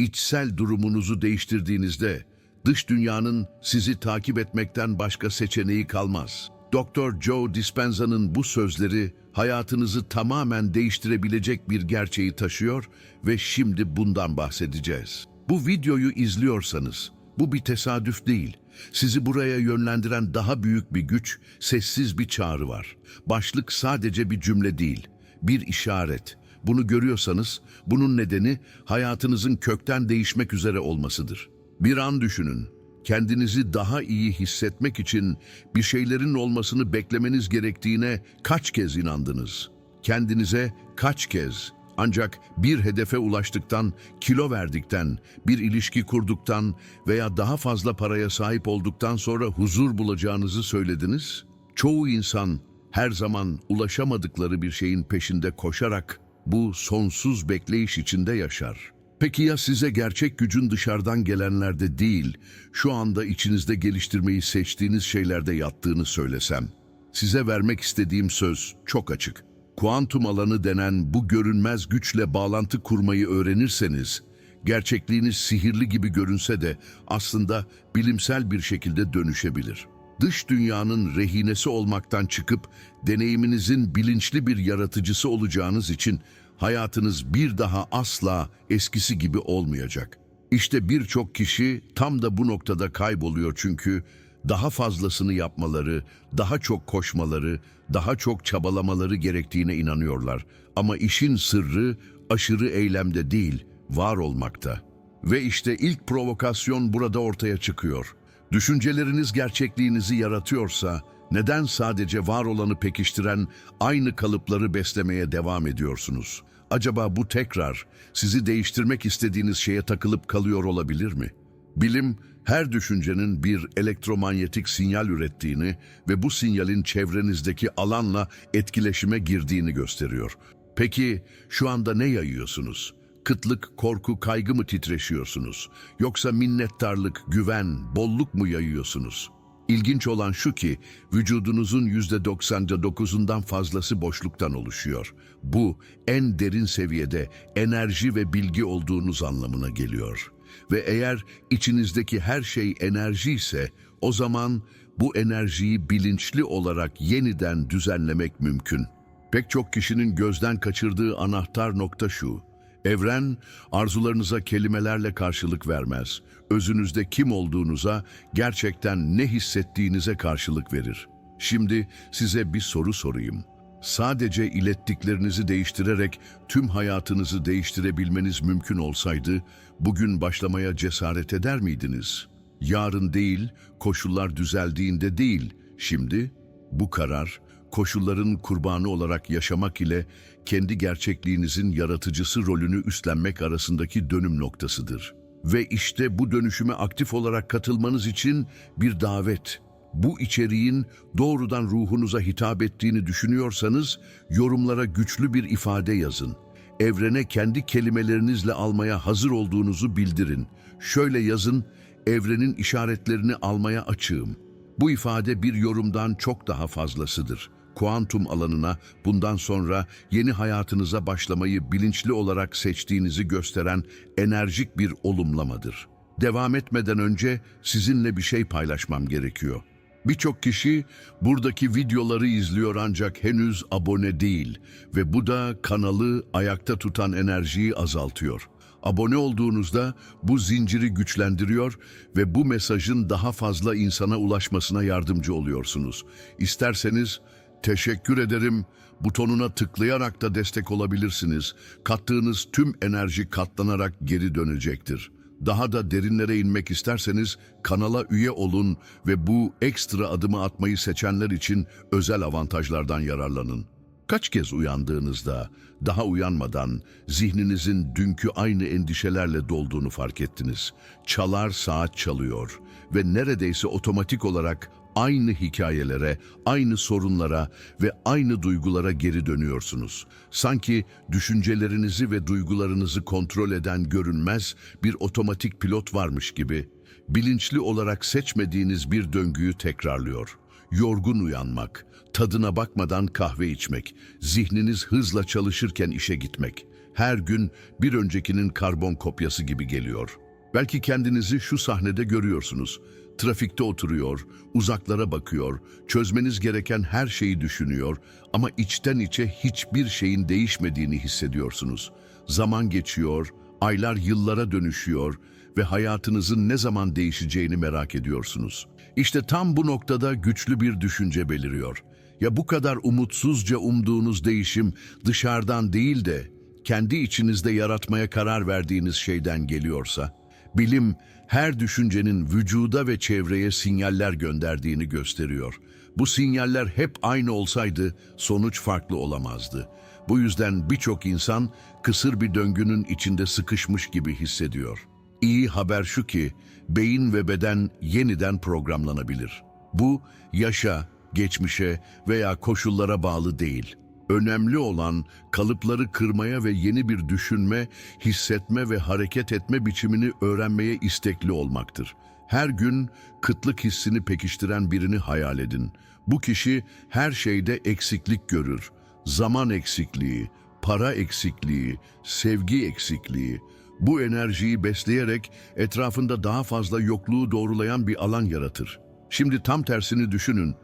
içsel durumunuzu değiştirdiğinizde dış dünyanın sizi takip etmekten başka seçeneği kalmaz. Dr. Joe Dispenza'nın bu sözleri hayatınızı tamamen değiştirebilecek bir gerçeği taşıyor ve şimdi bundan bahsedeceğiz. Bu videoyu izliyorsanız bu bir tesadüf değil. Sizi buraya yönlendiren daha büyük bir güç, sessiz bir çağrı var. Başlık sadece bir cümle değil, bir işaret. Bunu görüyorsanız bunun nedeni hayatınızın kökten değişmek üzere olmasıdır. Bir an düşünün. Kendinizi daha iyi hissetmek için bir şeylerin olmasını beklemeniz gerektiğine kaç kez inandınız? Kendinize kaç kez ancak bir hedefe ulaştıktan, kilo verdikten, bir ilişki kurduktan veya daha fazla paraya sahip olduktan sonra huzur bulacağınızı söylediniz? Çoğu insan her zaman ulaşamadıkları bir şeyin peşinde koşarak bu sonsuz bekleyiş içinde yaşar. Peki ya size gerçek gücün dışarıdan gelenlerde değil, şu anda içinizde geliştirmeyi seçtiğiniz şeylerde yattığını söylesem? Size vermek istediğim söz çok açık. Kuantum alanı denen bu görünmez güçle bağlantı kurmayı öğrenirseniz, gerçekliğiniz sihirli gibi görünse de aslında bilimsel bir şekilde dönüşebilir. Dış dünyanın rehinesi olmaktan çıkıp deneyiminizin bilinçli bir yaratıcısı olacağınız için hayatınız bir daha asla eskisi gibi olmayacak. İşte birçok kişi tam da bu noktada kayboluyor çünkü daha fazlasını yapmaları, daha çok koşmaları, daha çok çabalamaları gerektiğine inanıyorlar. Ama işin sırrı aşırı eylemde değil, var olmakta. Ve işte ilk provokasyon burada ortaya çıkıyor. Düşünceleriniz gerçekliğinizi yaratıyorsa, neden sadece var olanı pekiştiren aynı kalıpları beslemeye devam ediyorsunuz? Acaba bu tekrar sizi değiştirmek istediğiniz şeye takılıp kalıyor olabilir mi? Bilim, her düşüncenin bir elektromanyetik sinyal ürettiğini ve bu sinyalin çevrenizdeki alanla etkileşime girdiğini gösteriyor. Peki şu anda ne yayıyorsunuz? Kıtlık, korku, kaygı mı titreşiyorsunuz? Yoksa minnettarlık, güven, bolluk mu yayıyorsunuz? İlginç olan şu ki vücudunuzun %99'undan fazlası boşluktan oluşuyor. Bu en derin seviyede enerji ve bilgi olduğunuz anlamına geliyor. Ve eğer içinizdeki her şey enerji ise o zaman bu enerjiyi bilinçli olarak yeniden düzenlemek mümkün. Pek çok kişinin gözden kaçırdığı anahtar nokta şu. Evren arzularınıza kelimelerle karşılık vermez. Özünüzde kim olduğunuza, gerçekten ne hissettiğinize karşılık verir. Şimdi size bir soru sorayım. Sadece ilettiklerinizi değiştirerek tüm hayatınızı değiştirebilmeniz mümkün olsaydı, bugün başlamaya cesaret eder miydiniz? Yarın değil, koşullar düzeldiğinde değil, şimdi bu karar, koşulların kurbanı olarak yaşamak ile kendi gerçekliğinizin yaratıcısı rolünü üstlenmek arasındaki dönüm noktasıdır. Ve işte bu dönüşüme aktif olarak katılmanız için bir davet. Bu içeriğin doğrudan ruhunuza hitap ettiğini düşünüyorsanız yorumlara güçlü bir ifade yazın. Evrene kendi kelimelerinizle almaya hazır olduğunuzu bildirin. Şöyle yazın, evrenin işaretlerini almaya açığım. Bu ifade bir yorumdan çok daha fazlasıdır. Kuantum alanına bundan sonra yeni hayatınıza başlamayı bilinçli olarak seçtiğinizi gösteren enerjik bir olumlamadır. Devam etmeden önce sizinle bir şey paylaşmam gerekiyor. Birçok kişi buradaki videoları izliyor ancak henüz abone değil ve bu da kanalı ayakta tutan enerjiyi azaltıyor. Abone olduğunuzda bu zinciri güçlendiriyor ve bu mesajın daha fazla insana ulaşmasına yardımcı oluyorsunuz. İsterseniz teşekkür ederim butonuna tıklayarak da destek olabilirsiniz. Kattığınız tüm enerji katlanarak geri dönecektir. Daha da derinlere inmek isterseniz kanala üye olun ve bu ekstra adımı atmayı seçenler için özel avantajlardan yararlanın. Kaç kez uyandığınızda, daha uyanmadan zihninizin dünkü aynı endişelerle dolduğunu fark ettiniz. Çalar saat çalıyor ve neredeyse otomatik olarak aynı hikayelere, aynı sorunlara ve aynı duygulara geri dönüyorsunuz. Sanki düşüncelerinizi ve duygularınızı kontrol eden görünmez bir otomatik pilot varmış gibi bilinçli olarak seçmediğiniz bir döngüyü tekrarlıyor. Yorgun uyanmak, tadına bakmadan kahve içmek, zihniniz hızla çalışırken işe gitmek. her gün bir öncekinin karbon kopyası gibi geliyor. Belki kendinizi şu sahnede görüyorsunuz. Trafikte oturuyor, uzaklara bakıyor, çözmeniz gereken her şeyi düşünüyor ama içten içe hiçbir şeyin değişmediğini hissediyorsunuz. Zaman geçiyor, aylar yıllara dönüşüyor ve hayatınızın ne zaman değişeceğini merak ediyorsunuz. İşte tam bu noktada güçlü bir düşünce beliriyor. Ya bu kadar umutsuzca umduğunuz değişim dışarıdan değil de kendi içinizde yaratmaya karar verdiğiniz şeyden geliyorsa, bilim her düşüncenin vücuda ve çevreye sinyaller gönderdiğini gösteriyor. Bu sinyaller hep aynı olsaydı sonuç farklı olamazdı. Bu yüzden birçok insan kısır bir döngünün içinde sıkışmış gibi hissediyor. İyi haber şu ki beyin ve beden yeniden programlanabilir. Bu yaşa, geçmişe veya koşullara bağlı değil. Önemli olan kalıpları kırmaya ve yeni bir düşünme, hissetme ve hareket etme biçimini öğrenmeye istekli olmaktır. Her gün kıtlık hissini pekiştiren birini hayal edin. Bu kişi her şeyde eksiklik görür. Zaman eksikliği, para eksikliği, sevgi eksikliği. Bu enerjiyi besleyerek etrafında daha fazla yokluğu doğrulayan bir alan yaratır. Şimdi tam tersini düşünün.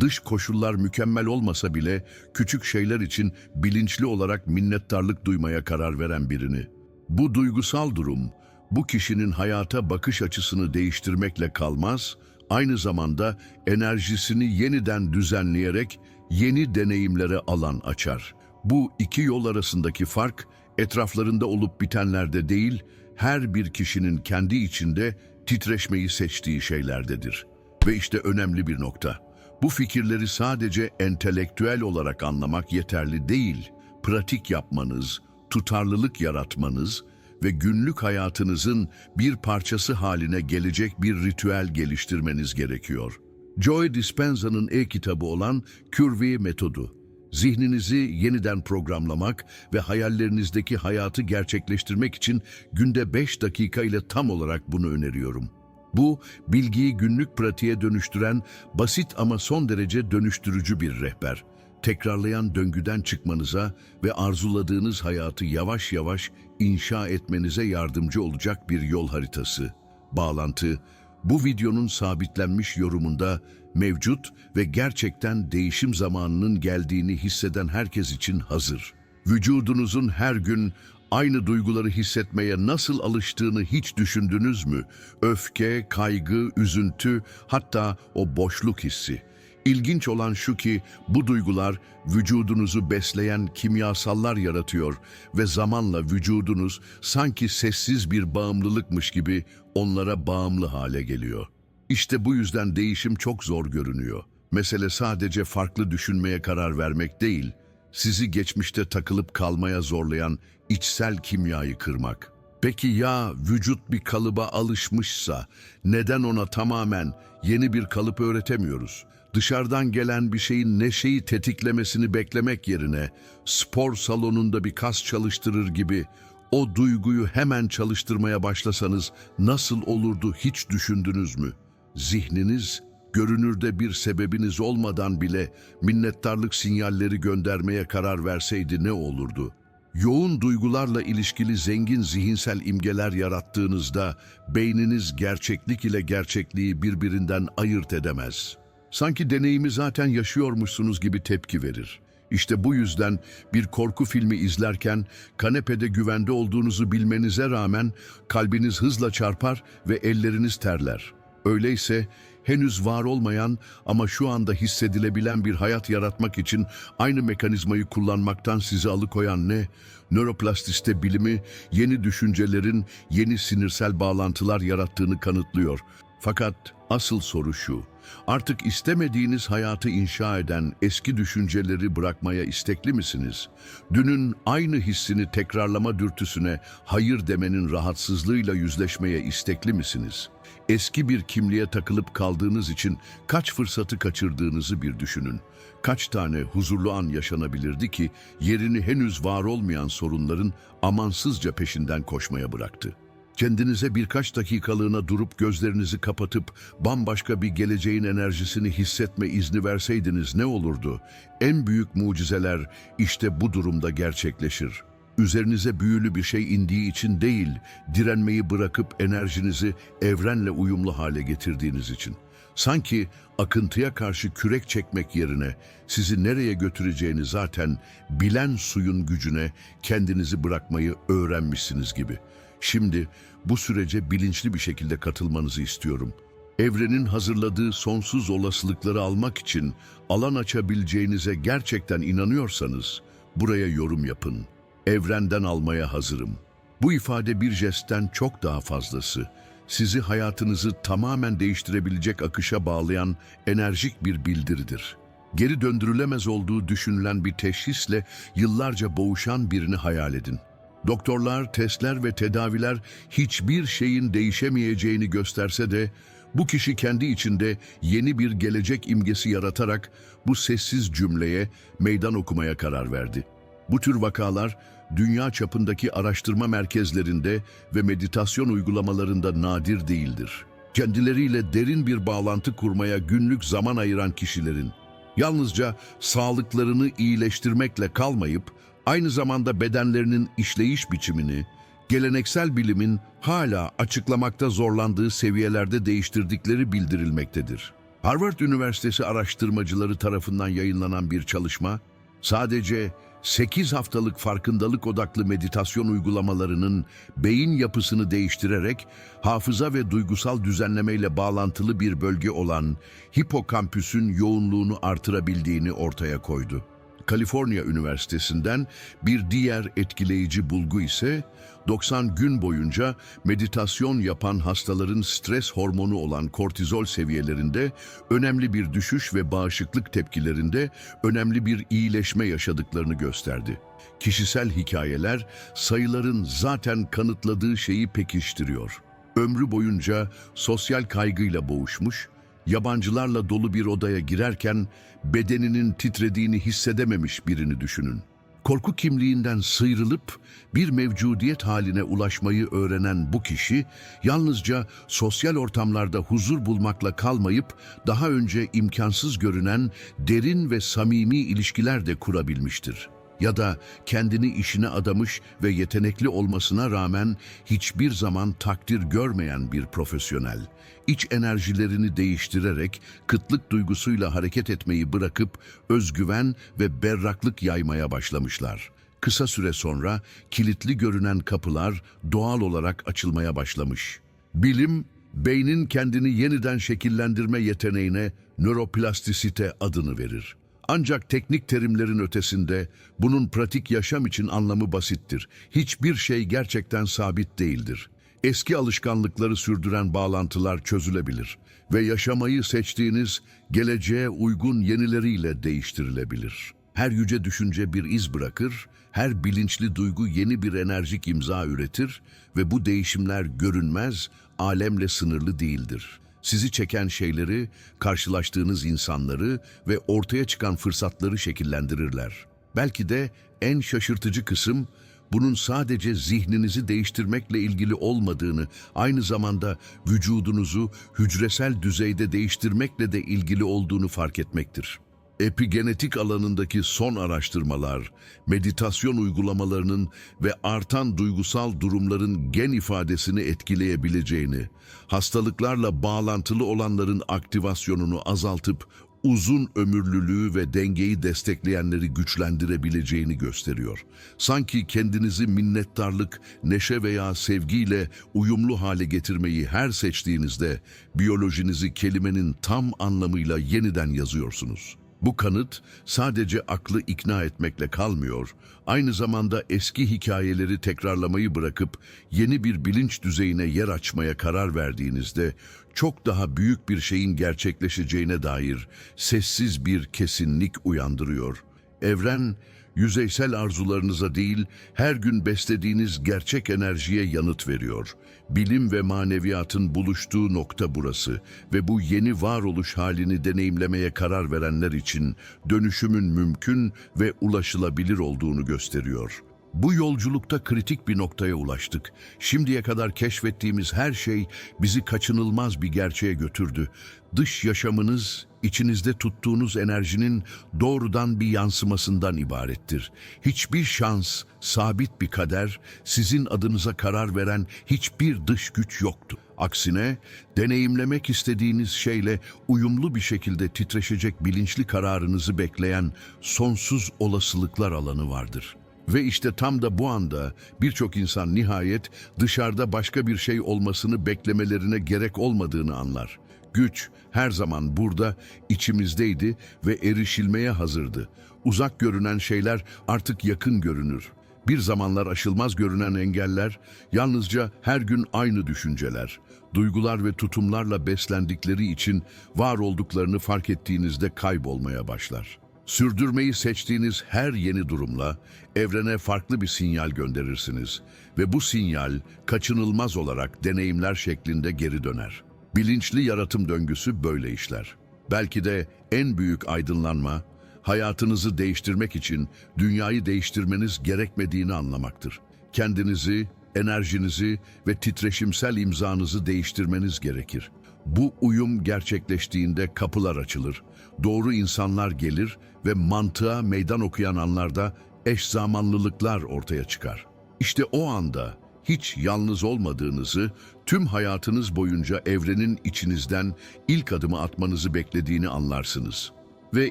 Dış koşullar mükemmel olmasa bile küçük şeyler için bilinçli olarak minnettarlık duymaya karar veren birini. Bu duygusal durum, bu kişinin hayata bakış açısını değiştirmekle kalmaz, aynı zamanda enerjisini yeniden düzenleyerek yeni deneyimlere alan açar. Bu iki yol arasındaki fark, etraflarında olup bitenlerde değil, her bir kişinin kendi içinde titreşmeyi seçtiği şeylerdedir. Ve işte önemli bir nokta. Bu fikirleri sadece entelektüel olarak anlamak yeterli değil. Pratik yapmanız, tutarlılık yaratmanız ve günlük hayatınızın bir parçası haline gelecek bir ritüel geliştirmeniz gerekiyor. Joy Dispenza'nın e-kitabı olan Curvy metodu. Zihninizi yeniden programlamak ve hayallerinizdeki hayatı gerçekleştirmek için günde 5 dakika ile tam olarak bunu öneriyorum. Bu, bilgiyi günlük pratiğe dönüştüren, basit ama son derece dönüştürücü bir rehber. Tekrarlayan döngüden çıkmanıza ve arzuladığınız hayatı yavaş yavaş inşa etmenize yardımcı olacak bir yol haritası. Bağlantı, bu videonun sabitlenmiş yorumunda mevcut ve gerçekten değişim zamanının geldiğini hisseden herkes için hazır. Vücudunuzun her gün aynı duyguları hissetmeye nasıl alıştığını hiç düşündünüz mü? Öfke, kaygı, üzüntü, hatta o boşluk hissi. İlginç olan şu ki bu duygular vücudunuzu besleyen kimyasallar yaratıyor ve zamanla vücudunuz sanki sessiz bir bağımlılıkmış gibi onlara bağımlı hale geliyor. İşte bu yüzden değişim çok zor görünüyor. Mesele sadece farklı düşünmeye karar vermek değil, sizi geçmişte takılıp kalmaya zorlayan içsel kimyayı kırmak. Peki ya vücut bir kalıba alışmışsa neden ona tamamen yeni bir kalıp öğretemiyoruz? Dışarıdan gelen bir şeyin neşeyi tetiklemesini beklemek yerine spor salonunda bir kas çalıştırır gibi o duyguyu hemen çalıştırmaya başlasanız nasıl olurdu hiç düşündünüz mü? Zihniniz görünürde bir sebebiniz olmadan bile minnettarlık sinyalleri göndermeye karar verseydi ne olurdu? Yoğun duygularla ilişkili zengin zihinsel imgeler yarattığınızda beyniniz gerçeklik ile gerçekliği birbirinden ayırt edemez. Sanki deneyimi zaten yaşıyormuşsunuz gibi tepki verir. İşte bu yüzden bir korku filmi izlerken kanepede güvende olduğunuzu bilmenize rağmen kalbiniz hızla çarpar ve elleriniz terler. Öyleyse henüz var olmayan ama şu anda hissedilebilen bir hayat yaratmak için aynı mekanizmayı kullanmaktan sizi alıkoyan ne? Nöroplastiste bilimi yeni düşüncelerin yeni sinirsel bağlantılar yarattığını kanıtlıyor. Fakat asıl soru şu, artık istemediğiniz hayatı inşa eden eski düşünceleri bırakmaya istekli misiniz? Dünün aynı hissini tekrarlama dürtüsüne hayır demenin rahatsızlığıyla yüzleşmeye istekli misiniz? Eski bir kimliğe takılıp kaldığınız için kaç fırsatı kaçırdığınızı bir düşünün. Kaç tane huzurlu an yaşanabilirdi ki yerini henüz var olmayan sorunların amansızca peşinden koşmaya bıraktı. Kendinize birkaç dakikalığına durup gözlerinizi kapatıp bambaşka bir geleceğin enerjisini hissetme izni verseydiniz ne olurdu? En büyük mucizeler işte bu durumda gerçekleşir. Üzerinize büyülü bir şey indiği için değil, direnmeyi bırakıp enerjinizi evrenle uyumlu hale getirdiğiniz için. Sanki akıntıya karşı kürek çekmek yerine sizi nereye götüreceğini zaten bilen suyun gücüne kendinizi bırakmayı öğrenmişsiniz gibi. Şimdi bu sürece bilinçli bir şekilde katılmanızı istiyorum. Evrenin hazırladığı sonsuz olasılıkları almak için alan açabileceğinize gerçekten inanıyorsanız buraya yorum yapın. Evrenden almaya hazırım. Bu ifade bir jestten çok daha fazlası. Sizi hayatınızı tamamen değiştirebilecek akışa bağlayan enerjik bir bildiridir. Geri döndürülemez olduğu düşünülen bir teşhisle yıllarca boğuşan birini hayal edin. Doktorlar, testler ve tedaviler hiçbir şeyin değişemeyeceğini gösterse de bu kişi kendi içinde yeni bir gelecek imgesi yaratarak bu sessiz cümleye meydan okumaya karar verdi. Bu tür vakalar dünya çapındaki araştırma merkezlerinde ve meditasyon uygulamalarında nadir değildir. Kendileriyle derin bir bağlantı kurmaya günlük zaman ayıran kişilerin yalnızca sağlıklarını iyileştirmekle kalmayıp aynı zamanda bedenlerinin işleyiş biçimini, geleneksel bilimin hala açıklamakta zorlandığı seviyelerde değiştirdikleri bildirilmektedir. Harvard Üniversitesi araştırmacıları tarafından yayınlanan bir çalışma, sadece 8 haftalık farkındalık odaklı meditasyon uygulamalarının beyin yapısını değiştirerek hafıza ve duygusal düzenlemeyle bağlantılı bir bölge olan hipokampüsün yoğunluğunu artırabildiğini ortaya koydu. Kaliforniya Üniversitesi'nden bir diğer etkileyici bulgu ise 90 gün boyunca meditasyon yapan hastaların stres hormonu olan kortizol seviyelerinde önemli bir düşüş ve bağışıklık tepkilerinde önemli bir iyileşme yaşadıklarını gösterdi. Kişisel hikayeler sayıların zaten kanıtladığı şeyi pekiştiriyor. Ömrü boyunca sosyal kaygıyla boğuşmuş, yabancılarla dolu bir odaya girerken bedeninin titrediğini hissedememiş birini düşünün. Korku kimliğinden sıyrılıp bir mevcudiyet haline ulaşmayı öğrenen bu kişi yalnızca sosyal ortamlarda huzur bulmakla kalmayıp daha önce imkansız görünen derin ve samimi ilişkiler de kurabilmiştir ya da kendini işine adamış ve yetenekli olmasına rağmen hiçbir zaman takdir görmeyen bir profesyonel, iç enerjilerini değiştirerek kıtlık duygusuyla hareket etmeyi bırakıp özgüven ve berraklık yaymaya başlamışlar. Kısa süre sonra kilitli görünen kapılar doğal olarak açılmaya başlamış. Bilim, beynin kendini yeniden şekillendirme yeteneğine nöroplastisite adını verir. Ancak teknik terimlerin ötesinde bunun pratik yaşam için anlamı basittir. Hiçbir şey gerçekten sabit değildir. Eski alışkanlıkları sürdüren bağlantılar çözülebilir ve yaşamayı seçtiğiniz geleceğe uygun yenileriyle değiştirilebilir. Her yüce düşünce bir iz bırakır, her bilinçli duygu yeni bir enerjik imza üretir ve bu değişimler görünmez, alemle sınırlı değildir sizi çeken şeyleri, karşılaştığınız insanları ve ortaya çıkan fırsatları şekillendirirler. Belki de en şaşırtıcı kısım, bunun sadece zihninizi değiştirmekle ilgili olmadığını, aynı zamanda vücudunuzu hücresel düzeyde değiştirmekle de ilgili olduğunu fark etmektir. Epigenetik alanındaki son araştırmalar, meditasyon uygulamalarının ve artan duygusal durumların gen ifadesini etkileyebileceğini, hastalıklarla bağlantılı olanların aktivasyonunu azaltıp uzun ömürlülüğü ve dengeyi destekleyenleri güçlendirebileceğini gösteriyor. Sanki kendinizi minnettarlık, neşe veya sevgiyle uyumlu hale getirmeyi her seçtiğinizde biyolojinizi kelimenin tam anlamıyla yeniden yazıyorsunuz. Bu kanıt sadece aklı ikna etmekle kalmıyor, aynı zamanda eski hikayeleri tekrarlamayı bırakıp yeni bir bilinç düzeyine yer açmaya karar verdiğinizde çok daha büyük bir şeyin gerçekleşeceğine dair sessiz bir kesinlik uyandırıyor. Evren, yüzeysel arzularınıza değil, her gün beslediğiniz gerçek enerjiye yanıt veriyor. Bilim ve maneviyatın buluştuğu nokta burası ve bu yeni varoluş halini deneyimlemeye karar verenler için dönüşümün mümkün ve ulaşılabilir olduğunu gösteriyor. Bu yolculukta kritik bir noktaya ulaştık. Şimdiye kadar keşfettiğimiz her şey bizi kaçınılmaz bir gerçeğe götürdü. Dış yaşamınız, içinizde tuttuğunuz enerjinin doğrudan bir yansımasından ibarettir. Hiçbir şans, sabit bir kader, sizin adınıza karar veren hiçbir dış güç yoktur. Aksine deneyimlemek istediğiniz şeyle uyumlu bir şekilde titreşecek bilinçli kararınızı bekleyen sonsuz olasılıklar alanı vardır. Ve işte tam da bu anda birçok insan nihayet dışarıda başka bir şey olmasını beklemelerine gerek olmadığını anlar. Güç her zaman burada, içimizdeydi ve erişilmeye hazırdı. Uzak görünen şeyler artık yakın görünür. Bir zamanlar aşılmaz görünen engeller, yalnızca her gün aynı düşünceler, duygular ve tutumlarla beslendikleri için var olduklarını fark ettiğinizde kaybolmaya başlar. Sürdürmeyi seçtiğiniz her yeni durumla evrene farklı bir sinyal gönderirsiniz ve bu sinyal kaçınılmaz olarak deneyimler şeklinde geri döner. Bilinçli yaratım döngüsü böyle işler. Belki de en büyük aydınlanma, hayatınızı değiştirmek için dünyayı değiştirmeniz gerekmediğini anlamaktır. Kendinizi, enerjinizi ve titreşimsel imzanızı değiştirmeniz gerekir. Bu uyum gerçekleştiğinde kapılar açılır, doğru insanlar gelir ve mantığa meydan okuyan anlarda eş zamanlılıklar ortaya çıkar. İşte o anda hiç yalnız olmadığınızı, tüm hayatınız boyunca evrenin içinizden ilk adımı atmanızı beklediğini anlarsınız. Ve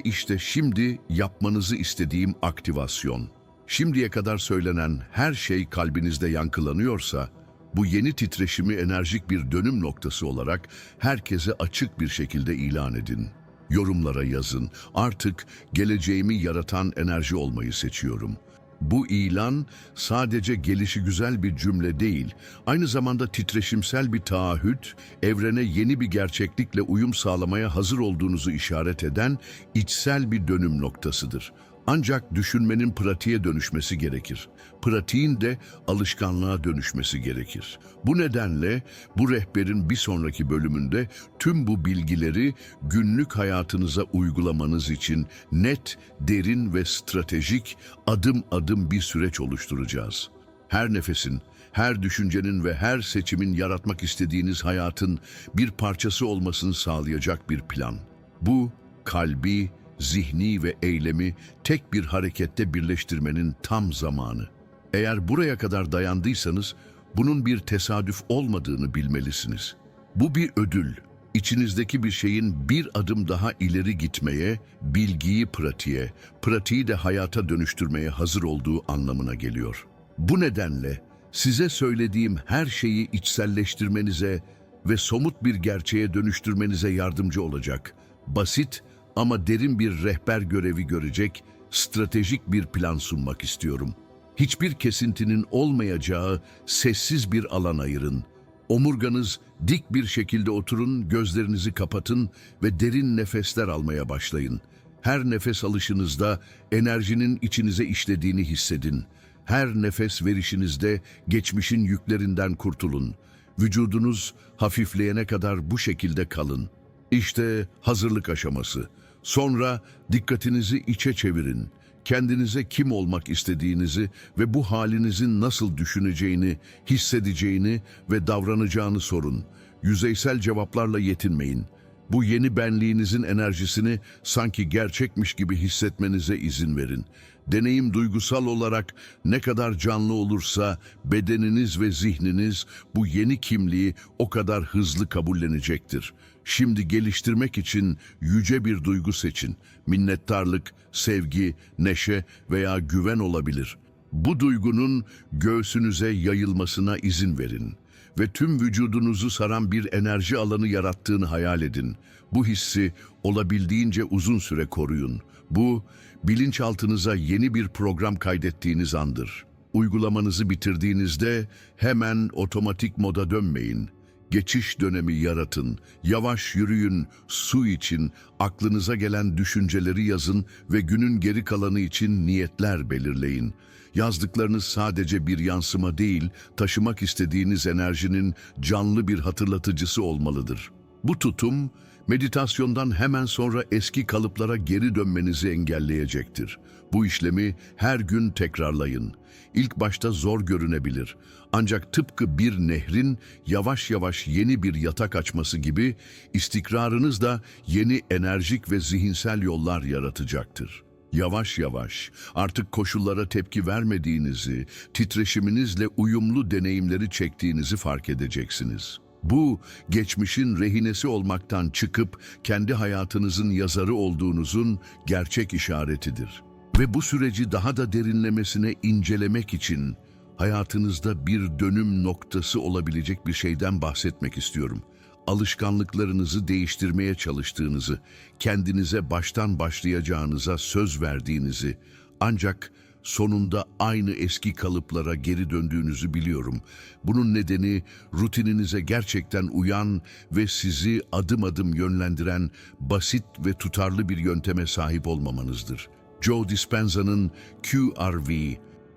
işte şimdi yapmanızı istediğim aktivasyon. Şimdiye kadar söylenen her şey kalbinizde yankılanıyorsa, bu yeni titreşimi enerjik bir dönüm noktası olarak herkese açık bir şekilde ilan edin. Yorumlara yazın. Artık geleceğimi yaratan enerji olmayı seçiyorum. Bu ilan sadece gelişi güzel bir cümle değil, aynı zamanda titreşimsel bir taahhüt, evrene yeni bir gerçeklikle uyum sağlamaya hazır olduğunuzu işaret eden içsel bir dönüm noktasıdır. Ancak düşünmenin pratiğe dönüşmesi gerekir. Pratiğin de alışkanlığa dönüşmesi gerekir. Bu nedenle bu rehberin bir sonraki bölümünde tüm bu bilgileri günlük hayatınıza uygulamanız için net, derin ve stratejik adım adım bir süreç oluşturacağız. Her nefesin, her düşüncenin ve her seçimin yaratmak istediğiniz hayatın bir parçası olmasını sağlayacak bir plan. Bu kalbi, zihni ve eylemi tek bir harekette birleştirmenin tam zamanı. Eğer buraya kadar dayandıysanız bunun bir tesadüf olmadığını bilmelisiniz. Bu bir ödül. İçinizdeki bir şeyin bir adım daha ileri gitmeye, bilgiyi pratiğe, pratiği de hayata dönüştürmeye hazır olduğu anlamına geliyor. Bu nedenle size söylediğim her şeyi içselleştirmenize ve somut bir gerçeğe dönüştürmenize yardımcı olacak. Basit ama derin bir rehber görevi görecek, stratejik bir plan sunmak istiyorum. Hiçbir kesintinin olmayacağı sessiz bir alan ayırın. Omurganız dik bir şekilde oturun, gözlerinizi kapatın ve derin nefesler almaya başlayın. Her nefes alışınızda enerjinin içinize işlediğini hissedin. Her nefes verişinizde geçmişin yüklerinden kurtulun. Vücudunuz hafifleyene kadar bu şekilde kalın. İşte hazırlık aşaması. Sonra dikkatinizi içe çevirin. Kendinize kim olmak istediğinizi ve bu halinizin nasıl düşüneceğini, hissedeceğini ve davranacağını sorun. Yüzeysel cevaplarla yetinmeyin. Bu yeni benliğinizin enerjisini sanki gerçekmiş gibi hissetmenize izin verin. Deneyim duygusal olarak ne kadar canlı olursa bedeniniz ve zihniniz bu yeni kimliği o kadar hızlı kabullenecektir. Şimdi geliştirmek için yüce bir duygu seçin. Minnettarlık, sevgi, neşe veya güven olabilir. Bu duygunun göğsünüze yayılmasına izin verin ve tüm vücudunuzu saran bir enerji alanı yarattığını hayal edin. Bu hissi olabildiğince uzun süre koruyun. Bu, bilinçaltınıza yeni bir program kaydettiğiniz andır. Uygulamanızı bitirdiğinizde hemen otomatik moda dönmeyin. Geçiş dönemi yaratın, yavaş yürüyün, su için, aklınıza gelen düşünceleri yazın ve günün geri kalanı için niyetler belirleyin. Yazdıklarınız sadece bir yansıma değil, taşımak istediğiniz enerjinin canlı bir hatırlatıcısı olmalıdır. Bu tutum meditasyondan hemen sonra eski kalıplara geri dönmenizi engelleyecektir. Bu işlemi her gün tekrarlayın. İlk başta zor görünebilir. Ancak tıpkı bir nehrin yavaş yavaş yeni bir yatak açması gibi istikrarınız da yeni enerjik ve zihinsel yollar yaratacaktır. Yavaş yavaş artık koşullara tepki vermediğinizi, titreşiminizle uyumlu deneyimleri çektiğinizi fark edeceksiniz. Bu, geçmişin rehinesi olmaktan çıkıp kendi hayatınızın yazarı olduğunuzun gerçek işaretidir. Ve bu süreci daha da derinlemesine incelemek için hayatınızda bir dönüm noktası olabilecek bir şeyden bahsetmek istiyorum. Alışkanlıklarınızı değiştirmeye çalıştığınızı, kendinize baştan başlayacağınıza söz verdiğinizi, ancak sonunda aynı eski kalıplara geri döndüğünüzü biliyorum. Bunun nedeni rutininize gerçekten uyan ve sizi adım adım yönlendiren basit ve tutarlı bir yönteme sahip olmamanızdır. Joe Dispenza'nın QRV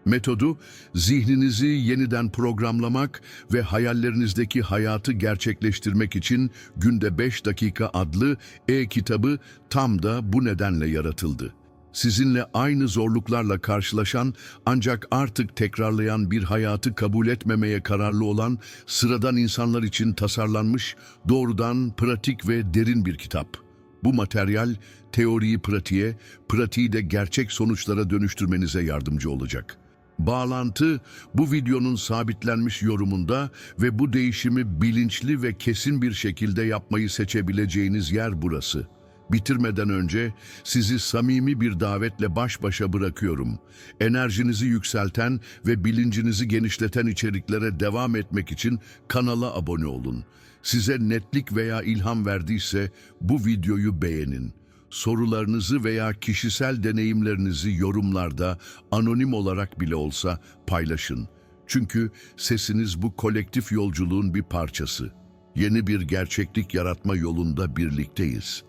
metodu zihninizi yeniden programlamak ve hayallerinizdeki hayatı gerçekleştirmek için günde 5 dakika adlı e-kitabı tam da bu nedenle yaratıldı sizinle aynı zorluklarla karşılaşan ancak artık tekrarlayan bir hayatı kabul etmemeye kararlı olan sıradan insanlar için tasarlanmış doğrudan pratik ve derin bir kitap. Bu materyal teoriyi pratiğe, pratiği de gerçek sonuçlara dönüştürmenize yardımcı olacak. Bağlantı bu videonun sabitlenmiş yorumunda ve bu değişimi bilinçli ve kesin bir şekilde yapmayı seçebileceğiniz yer burası. Bitirmeden önce sizi samimi bir davetle baş başa bırakıyorum. Enerjinizi yükselten ve bilincinizi genişleten içeriklere devam etmek için kanala abone olun. Size netlik veya ilham verdiyse bu videoyu beğenin. Sorularınızı veya kişisel deneyimlerinizi yorumlarda anonim olarak bile olsa paylaşın. Çünkü sesiniz bu kolektif yolculuğun bir parçası. Yeni bir gerçeklik yaratma yolunda birlikteyiz.